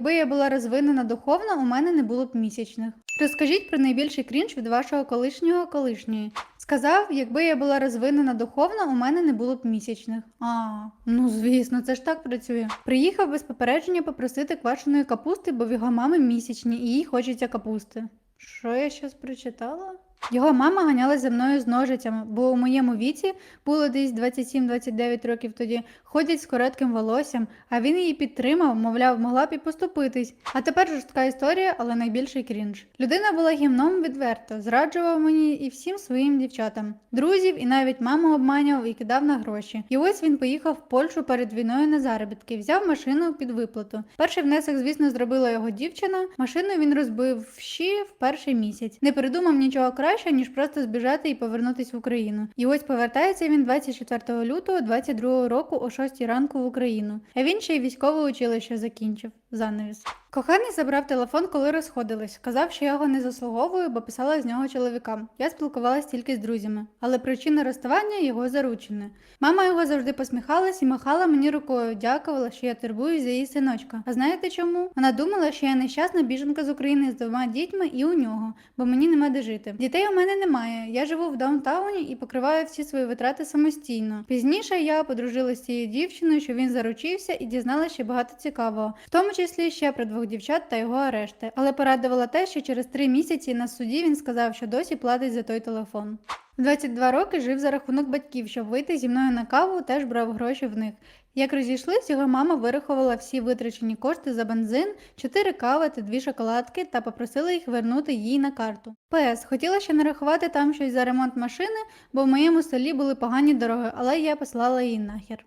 Якби я була розвинена духовно, у мене не було б місячних. Розкажіть про найбільший крінж від вашого колишнього колишньої. Сказав, якби я була розвинена духовно, у мене не було б місячних. А, ну звісно, це ж так працює. Приїхав без попередження попросити квашеної капусти, бо в його мами місячні і їй хочеться капусти. Що я щас прочитала? Його мама ганялась за мною з ножицями, бо у моєму віці було десь 27-29 років тоді, ходять з коротким волоссям, а він її підтримав, мовляв, могла б і поступитись. А тепер жорстка історія, але найбільший крінж. Людина була гімном відверто, зраджував мені і всім своїм дівчатам. Друзів і навіть маму обманював і кидав на гроші. І ось він поїхав в Польщу перед війною на заробітки, взяв машину під виплату. Перший внесок, звісно, зробила його дівчина. Машину він розбив ще в перший місяць. Не придумав нічого краще, ніж просто збіжати і повернутись в Україну. І ось повертається він 24 лютого 22 року о 6 ранку в Україну. А він ще й військове училище закінчив. Занавіс. Коханий забрав телефон, коли розходились. Казав, що я його не заслуговую, бо писала з нього чоловікам. Я спілкувалась тільки з друзями. Але причина розставання його заручене. Мама його завжди посміхалась і махала мені рукою, дякувала, що я турбуюсь за її синочка. А знаєте чому? Вона думала, що я нещасна біженка з України з двома дітьми і у нього, бо мені нема де жити. Дітей у мене немає. Я живу в даунтауні і покриваю всі свої витрати самостійно. Пізніше я подружилася з цією дівчиною, що він заручився і дізналася ще багато цікавого, в тому числі ще про двох дівчат та його арешти. Але порадувало те, що через три місяці на суді він сказав, що досі платить за той телефон. В 22 роки жив за рахунок батьків, щоб вийти зі мною на каву, теж брав гроші в них. Як розійшлись, його мама вирахувала всі витрачені кошти за бензин, 4 кави та 2 шоколадки та попросила їх вернути їй на карту. ПС хотіла ще нарахувати там щось за ремонт машини, бо в моєму селі були погані дороги, але я послала її нахер.